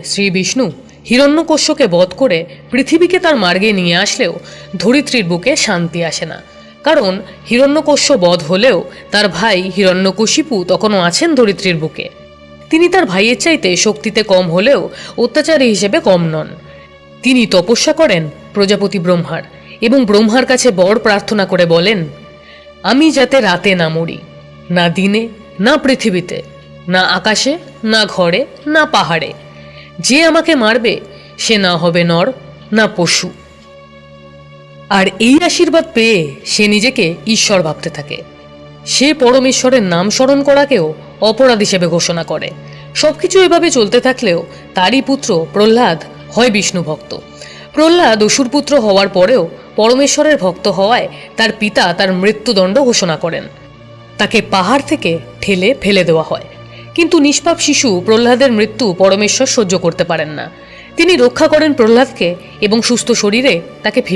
শ্রী বিষ্ণু হিরণ্যকশ্যকে বধ করে পৃথিবীকে তার মার্গে নিয়ে আসলেও ধরিত্রীর বুকে শান্তি আসে না। কারণ হিরণ্যকশ্য বধ হলেও তার ভাই হিরণ্যকশিপু তখনও আছেন ধরিত্রীর বুকে। তিনি তার ভাইয়ের চাইতে শক্তিতে কম হলেও অত্যাচারী হিসেবে কম নন। তিনি তপস্যা করেন প্রজাপতি ব্রহ্মার এবং ব্রহ্মার কাছে বর প্রার্থনা করে বলেন, আমি যাতে রাতে না মরি, না দিনে, না পৃথিবীতে, না আকাশে, না ঘরে, না পাহাড়ে যে আমাকে মারবে, সে না হবে নর, না পশু। আর এই আশীর্বাদ পেয়ে সে নিজেকে ঈশ্বর ভাবতে থাকে। সে পরমেশ্বরের নাম স্মরণ করাকেও অপরাধ হিসেবে ঘোষণা করে। সবকিছু এভাবে চলতে থাকলেও তারই পুত্র প্রহ্লাদ হয় বিষ্ণু ভক্ত। প্রহ্লাদ অসুর পুত্র হওয়ার পরেও পরমেশ্বরের ভক্ত হওয়ায় তার পিতা তার মৃত্যুদণ্ড ঘোষণা করেন। তাকে পাহাড় থেকে ঠেলে ফেলে দেওয়া হয়। কিন্তু নিষ্পাপ শিশু প্রহ্লাদের মৃত্যু পরমেশ্বর সহ্য করতে পারেন না। তিনি রক্ষা করেন প্রহ্লাদকে এবং সুস্থ শরীরে তাকে ফিরে